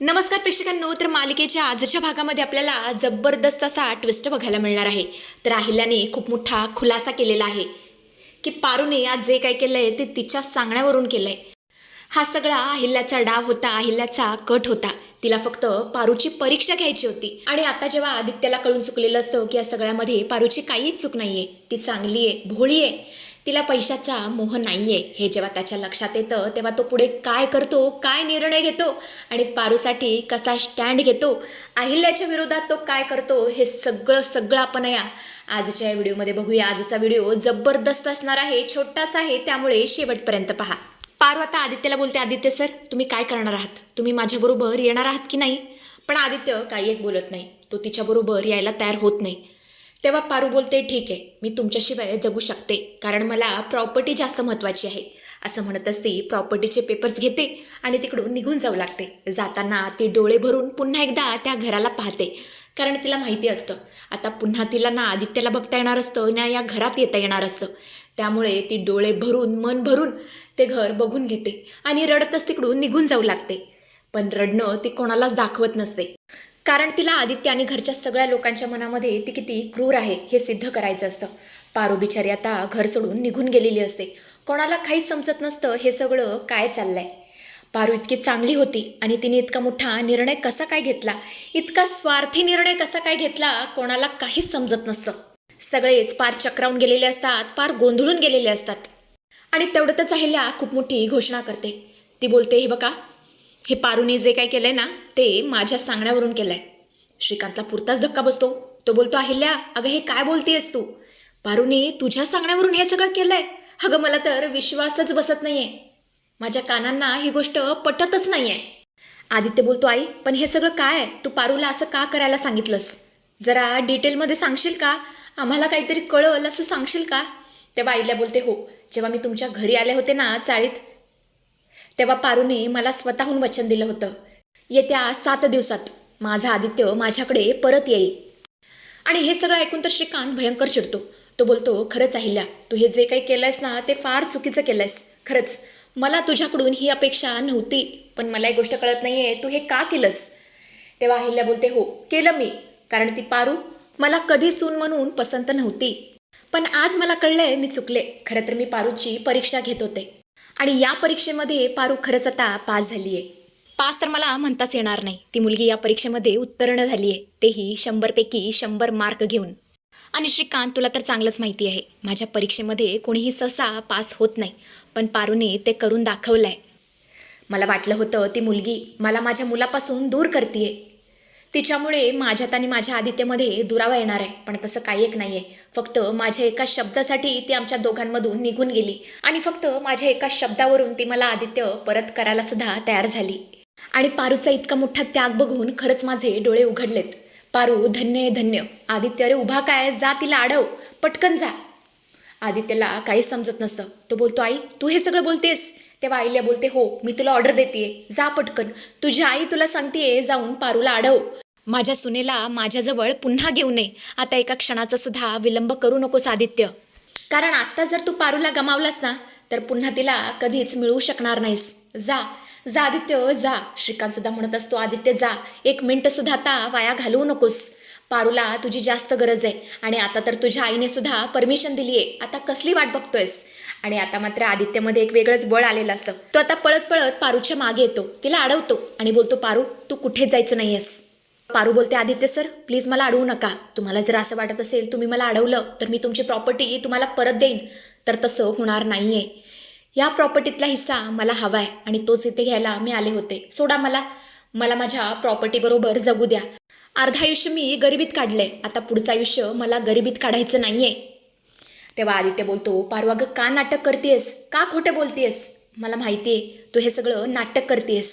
नमस्कार प्रेक्षकांनो तर मालिकेच्या आजच्या भागामध्ये आपल्याला जबरदस्त असा ट्विस्ट बघायला मिळणार आहे. तर अहिल्याने खूप मोठा खुलासा केलेला आहे की पारूने आज जे काय केलंय ते तिच्या सांगण्यावरून केलंय. हा सगळा अहिल्याचा डाव होता अहिल्याचा कट होता. तिला फक्त पारूची परीक्षा घ्यायची होती. आणि आता जेव्हा आदित्याला कळून चुकलेलं असतं की या सगळ्यामध्ये पारूची काहीच चूक नाहीये ती चांगली आहे भोळी आहे तिला पैशाचा मोह नाही आहे हे जेव्हा त्याच्या लक्षात येतं तेव्हा तो पुढे काय करतो काय निर्णय घेतो आणि पारूसाठी कसा स्टँड घेतो अहिल्याच्या विरोधात तो काय करतो हे सगळं सगळं आपण या आजच्या या व्हिडिओमध्ये बघूया. आजचा व्हिडिओ जबरदस्त असणार आहे छोटासा आहे त्यामुळे शेवटपर्यंत पहा. पारू आता आदित्यला बोलते आदित्य सर तुम्ही काय करणार आहात? तुम्ही माझ्याबरोबर येणार आहात की नाही? पण आदित्य काही एक बोलत नाही. तो तिच्याबरोबर यायला तयार होत नाही. तेव्हा पारू बोलते ठीक आहे मी तुमच्याशिवाय जगू शकते कारण मला प्रॉपर्टी जास्त महत्त्वाची आहे. असं म्हणतच ती प्रॉपर्टीचे पेपर्स घेते आणि तिकडून निघून जाऊ लागते. जाताना ती डोळे भरून पुन्हा एकदा त्या घराला पाहते कारण तिला माहिती असतं. आता पुन्हा तिला ना आदित्यला बघता येणार असतं ना या घरात येता येणार असतं. त्यामुळे ती डोळे भरून मन भरून ते घर बघून घेते आणि रडतच तिकडून निघून जाऊ लागते. पण रडणं ती कोणालाच दाखवत नसते. कारण तिला आदित्य आणि घरच्या सगळ्या लोकांच्या मनामध्ये ती किती क्रूर आहे हे सिद्ध करायचं असतं. पारू बिचारी आता घर सोडून निघून गेलेली असते. कोणाला काहीच समजत नसतं हे सगळं काय चाललंय. पारू इतकी चांगली होती आणि तिने इतका मोठा निर्णय कसा काय घेतला? इतका स्वार्थी निर्णय कसा काय घेतला? कोणाला काहीच समजत नसतं. सगळेच पार चक्रावून गेलेले असतात पार गोंधळून गेलेले असतात. आणि तेवढंच अहिल्या खूप मोठी घोषणा करते. ती बोलते हे बघा हे पारूने जे काय केलंय ना ते माझ्या सांगण्यावरून केलंय. श्रीकांतला पुरताच धक्का बसतो. तो बोलतो अहिल्या अगं हे काय बोलतेस तू? पारूने तुझ्या सांगण्यावरून हे सगळं केलंय? अगं मला तर विश्वासच बसत नाहीये. माझ्या कानांना ही गोष्ट पटतच नाहीये. आदित्य बोलतो आई पण हे सगळं काय आहे? तू पारूला असं का करायला सांगितलंस? जरा डिटेलमध्ये सांगशील का? आम्हाला काहीतरी कळल असं सांगशील का? तेव्हा आईला बोलते हो जेव्हा मी तुमच्या घरी आले होते ना चाळीत तेव्हा पारूने मला स्वतःहून वचन दिलं होतं. येत्या सात दिवसात माझा आदित्य माझ्याकडे परत येईल. आणि हे सगळं ऐकून तर श्रीकांत भयंकर चिडतो. तो बोलतो खरंच अहिल्या तू हे जे काही केलंयस ना ते फार चुकीचं केलंयस. खरंच मला तुझ्याकडून ही अपेक्षा नव्हती पण मला एक गोष्ट कळत नाही आहे तू हे का केलंस? तेव्हा अहिल्या बोलते हो केलं मी कारण ती पारू मला कधी सून म्हणून पसंत नव्हती. पण आज मला कळलंय मी चुकले. खरं तर मी पारूची परीक्षा घेत होते. आणि या परीक्षेमध्ये पारू खरंच आता पास झाली आहे पास तर मला म्हणताच येणार नाही. ती मुलगी या परीक्षेमध्ये उत्तीर्ण झाली आहे तेही शंभरपैकी शंभर मार्क घेऊन. आणि श्रीकांत तुला तर चांगलंच माहिती आहे. माझ्या परीक्षेमध्ये कोणीही सहसा पास होत नाही पण पारूने ते करून दाखवलं आहे मला वाटलं होतं ती मुलगी मला माझ्या मुलापासून दूर करते तिच्यामुळे माझ्यात आणि माझ्या आदित्यमध्ये दुरावा येणार आहे. पण तसं काही एक नाही आहे फक्त माझ्या एका शब्दासाठी ती आमच्या दोघांमधून निघून गेली. आणि फक्त माझ्या एका शब्दावरून ती मला आदित्य परत करायला सुद्धा तयार झाली. आणि पारूचा इतका मोठा त्याग बघून खरंच माझे डोळे उघडलेत. पारू धन्य आहे धन्य. आदित्य अरे उभा काय? जा तिला अडव पटकन जा. आदित्यला काहीच समजत नसतं. तो बोलतो आई तू हे सगळं बोलतेस? तेव्हा आईला बोलते हो मी तुला ऑर्डर देते जा पटकन. तुझी आई तुला सांगतेय जाऊन पारूला अडव माझ्या सुनेला माझ्याजवळ पुन्हा घेऊ नये. आता एका क्षणाचा सुद्धा विलंब करू नकोस आदित्य कारण आत्ता जर तू पारूला गमावलास ना तर पुन्हा तिला कधीच मिळू शकणार नाहीस. जा. जा आदित्य जा. श्रीकांत सुद्धा म्हणत असतो आदित्य जा. एक मिनिट सुद्धा आता वाया घालवू नकोस. पारूला तुझी जास्त गरज आहे आणि आता तर तुझ्या आईने सुद्धा परमिशन दिली आहे आता कसली वाट बघतोयस? आणि आता मात्र आदित्यमध्ये एक वेगळंच बळ आलेलं असतं. तो आता पळत पळत पारूच्या मागे येतो. तिला अडवतो आणि बोलतो पारू तू कुठे जायचं नाहीयेस? पारू बोलते आदित्य सर प्लीज मला अडवू नका. तुम्हाला जर असं वाटत असेल तुम्ही मला अडवलं तर मी तुमची प्रॉपर्टी तुम्हाला परत देईन. तर तसं होणार नाहीये. या प्रॉपर्टीतला हिस्सा मला हवा आहे आणि तोच इथे घ्यायला मी आले होते. सोडा मला. मला माझ्या प्रॉपर्टीबरोबर जगू द्या. अर्ध आयुष्य मी गरिबीत काढलंय. आता पुढचं आयुष्य मला गरिबीत काढायचं नाही आहे तेव्हा आदित्य बोलतो पारू अगं का नाटक करतेस का खोटं बोलतेस मला माहिती आहे तू हे सगळं नाटक करतेस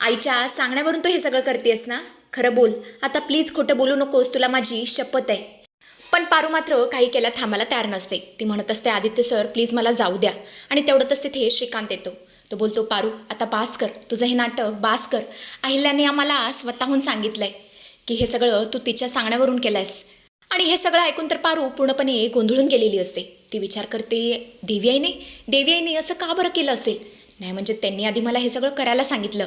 आईच्या सांगण्यावरून तू हे सगळं करतेस ना? खरं बोल. आता प्लीज खोटं बोलू नकोस तुला माझी शपथ आहे. पण पारू मात्र काही केल्या थांबायला तयार नसते. ती म्हणत असते आदित्य सर प्लीज मला जाऊ द्या. आणि तेवढंच तिथे श्रीकांत येतो. तो बोलतो पारू आता बास कर. तुझं हे नाटक बास कर. अहिल्याने आम्हाला स्वतःहून सांगितलंय की हे सगळं तू तिच्या सांगण्यावरून केलंयस. आणि हे सगळं ऐकून तर पारू पूर्णपणे गोंधळून गेलेली असते. ती विचार करते देवी आईने देवी आईने असं का बरं केलं असेल? नाही म्हणजे त्यांनी आधी मला हे सगळं करायला सांगितलं.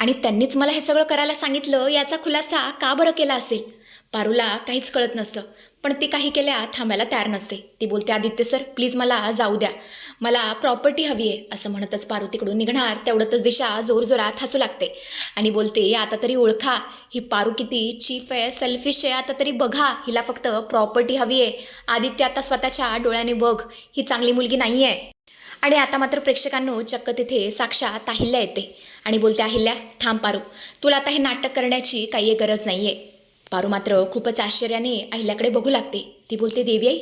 आणि त्यांनीच मला हे सगळं करायला सांगितलं याचा खुलासा का बरं केला असेल? पारूला काहीच कळत नसतं पण ती काही केल्या थांबायला तयार नसते. ती बोलते आदित्य सर प्लीज मला जाऊ द्या. मला प्रॉपर्टी हवी आहे असं म्हणतच पारू तिकडून निघणार. तेवढंच दिशा जोरजोरात हसू लागते आणि बोलते आता तरी ओळखा. ही पारू किती चीफ आहे सेल्फिश आहे आता तरी बघा. हिला फक्त प्रॉपर्टी हवी आहे. आदित्य आता स्वतःच्या डोळ्याने बघ. ही चांगली मुलगी नाही आहे आणि आता मात्र प्रेक्षकांनो चक्क तिथे साक्षात अहिल्या येते. आणि बोलते अहिल्या थांब पारू. तुला आता हे नाटक करण्याची काही गरज नाही आहे पारू मात्र खूपच आश्चर्याने अहिल्याकडे बघू लागते. ती बोलते देवी आई?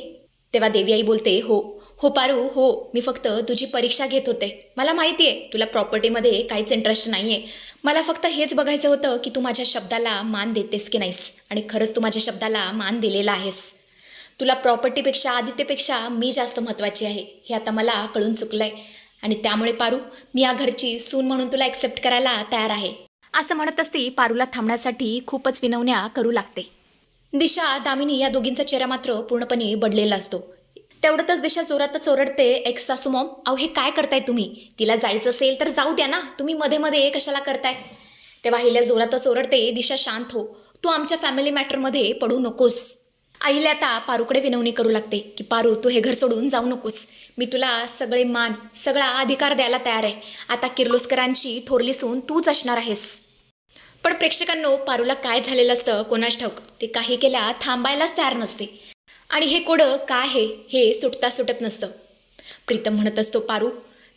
तेव्हा देवी आई बोलते हो. हो पारू. हो मी फक्त तुझी परीक्षा घेत होते. मला माहिती आहे तुला प्रॉपर्टीमध्ये काहीच इंटरेस्ट नाही आहे मला फक्त हेच बघायचं होतं की तू माझ्या शब्दाला मान देतेस की नाहीस आणि खरंच तू माझ्या शब्दाला मान दिलेला आहेस. तुला प्रॉपर्टीपेक्षा आदित्यपेक्षा मी जास्त महत्त्वाची आहे. हे आता मला कळून चुकलं आहे आणि त्यामुळे पारू मी या घरची सून म्हणून तुला ॲक्सेप्ट करायला तयार आहे. असं म्हणत असती पारूला थांबण्यासाठी खूपच विनवण्या करू लागते. दिशा दामिनी या दोघींचा चेहरा मात्र पूर्णपणे बदलेला असतो. तेवढ्यातच दिशा जोरातच ओरडते एक्स सासू मॉम अहो हे काय करताय तुम्ही? तिला जायचं असेल तर जाऊ द्या ना. तुम्ही मध्ये मध्ये कशाला करताय? तेव्हा हिला जोरातच ओरडते दिशा शांत हो तू आमच्या फॅमिली मॅटरमध्ये पडू नकोस. आईला आता पारूकडे विनवणी करू लागते की पारू तू हे घर सोडून जाऊ नकोस. मी तुला सगळे मान सगळा अधिकार द्यायला तयार आहे. आता किर्लोस्करांची थोरली सून तूच असणार आहेस. पण प्रेक्षकांनो पारूला काय झालेलं असतं कोणाच ठाऊक? ते काही केल्या थांबायलाच तयार नसते. आणि हे कोडं काय आहे हे सुटता सुटत नसतं. प्रीतम म्हणत असतो पारू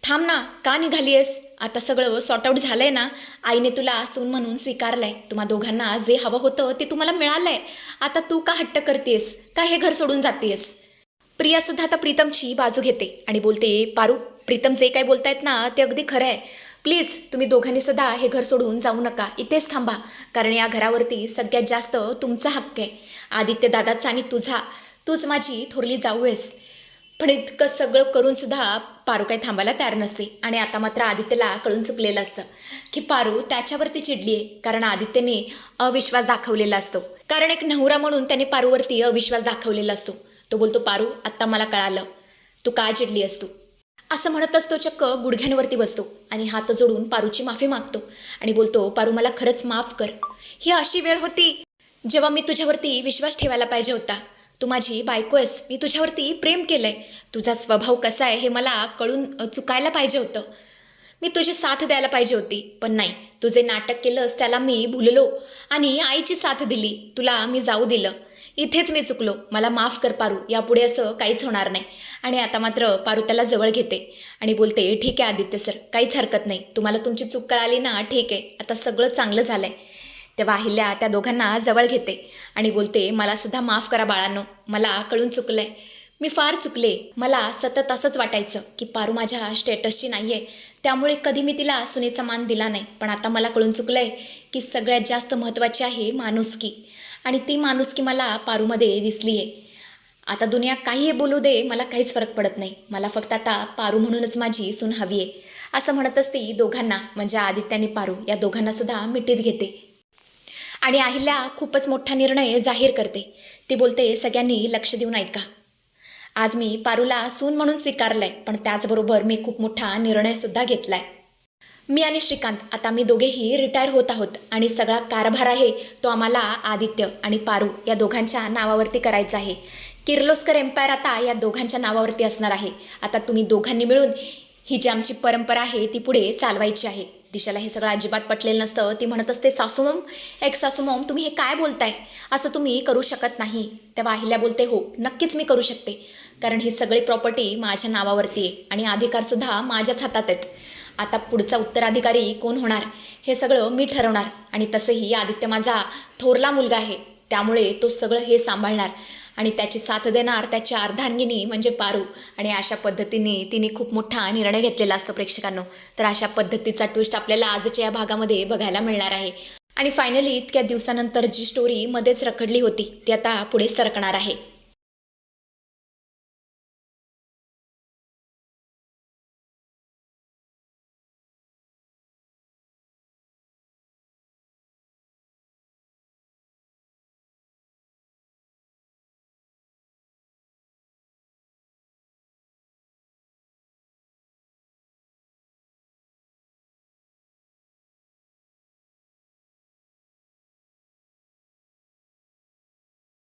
थांब ना का निघाली आहेस आता सगळं सॉर्ट आऊट झालंय ना. आईने तुला सून म्हणून स्वीकारलंय. तुम्हा दोघांना जे हवं होतं ते तुम्हाला मिळालंय. आता तू का हट्ट करतेस का हे घर सोडून जातेस प्रिया सुद्धा आता प्रीतमची बाजू घेते आणि बोलते पारू प्रीतम जे काय बोलतायत ना ते अगदी खरं आहे. प्लीज तुम्ही दोघांनी सुद्धा हे घर सोडून जाऊ नका. इथेच थांबा. कारण या घरावरती सगळ्यात जास्त तुमचा हक्क आहे. आदित्य दादाचा आणि तुझा. तूच माझी थोरली जाऊ आहेस पण इतकं सगळं करून सुद्धा पारू काही थांबायला तयार नसते आणि आता मात्र आदित्यला कळून चुकलेलं असतं की पारू त्याच्यावरती चिडली आहे कारण आदित्यने अविश्वास दाखवलेला असतो. कारण एक नवरा म्हणून त्याने पारूवरती अविश्वास दाखवलेला असतो. तो बोलतो पारू आत्ता मला कळालं. तू का चिडली असतो असं म्हणत असतो चक्क गुडघ्यांवरती बसतो आणि हात जोडून पारूची माफी मागतो आणि बोलतो पारू मला खरंच माफ कर. ही अशी वेळ होती जेव्हा मी तुझ्यावरती विश्वास ठेवायला पाहिजे होता. तू माझी बायको आहेस. मी तुझ्यावरती प्रेम केलं आहे तुझा स्वभाव कसा आहे हे मला कळून चुकायला पाहिजे होतं. मी तुझी साथ द्यायला पाहिजे होती पण नाही. तू जे नाटक केलंस त्याला मी भुललो आणि आईची साथ दिली. तुला मी जाऊ दिलं. इथेच मी चुकलो. मला माफ कर पारू. यापुढे असं काहीच होणार नाही. आणि आता मात्र पारू त्याला जवळ घेते. आणि बोलते ठीक आहे आदित्य सर. काहीच हरकत नाही. तुम्हाला तुमची चूक कळाली ना ठीक आहे. आता सगळं चांगलं झालं आहे तेव्हा अहिल्या त्या दोघांना जवळ घेते आणि बोलते मला सुद्धा माफ करा बाळांनो मला कळून चुकलंय. मी फार चुकले. मला सतत असंच वाटायचं की पारू माझ्या स्टेटसची नाही आहे त्यामुळे कधी मी तिला सुनेचा मान दिला नाही. पण आता मला कळून चुकलंय की सगळ्यात जास्त महत्त्वाची आहे माणुसकी. आणि ती माणुसकी मला पारूमध्ये दिसली आहे आता दुनिया काहीही बोलू दे मला काहीच फरक पडत नाही. मला फक्त आता पारू म्हणूनच माझी सून हवी आहे असं म्हणतच ती दोघांना म्हणजे आदित्य आणि पारू या दोघांनासुद्धा मिठीत घेते. आणि अहिल्या खूपच मोठा निर्णय जाहीर करते. ती बोलते सगळ्यांनी लक्ष देऊन ऐका. आज मी पारूला सून म्हणून स्वीकारलंय पण त्याचबरोबर मी खूप मोठा निर्णयसुद्धा घेतलाय. मी आणि श्रीकांत आता मी दोघेही रिटायर होत आहोत आणि सगळा कारभार आहे तो आम्हाला आदित्य आणि पारू या दोघांच्या नावावरती करायचा आहे. किर्लोस्कर एम्पायर आता या दोघांच्या नावावरती असणार आहे. आता तुम्ही दोघांनी मिळून ही जी आमची परंपरा आहे ती पुढे चालवायची आहे. दिशाला हे सगळं अजिबात पटलेलं नसतं. ती म्हणत असते सासूमम एक सासूमम तुम्ही हे काय बोलताय? असं तुम्ही करू शकत नाही. तेव्हा अहिल्या बोलते हो नक्कीच मी करू शकते. कारण ही सगळी प्रॉपर्टी माझ्या नावावरती आहे आणि अधिकारसुद्धा माझ्याच हातात आहेत. आता पुढचा उत्तराधिकारी कोण होणार? हे सगळं मी ठरवणार आणि तसंही आदित्य माझा थोरला मुलगा आहे. त्यामुळे तो सगळं हे सांभाळणार. आणि त्याची साथ देणार त्याची अर्धांगिनी म्हणजे पारू. आणि अशा पद्धतीने तिने खूप मोठा निर्णय घेतलेला असतो प्रेक्षकांनो. तर अशा पद्धतीचा ट्विस्ट आपल्याला आजच्या या भागामध्ये बघायला मिळणार आहे. आणि फायनली इतक्या दिवसानंतर जी स्टोरी मध्येच रखडली होती ती आता पुढे सरकणार आहे.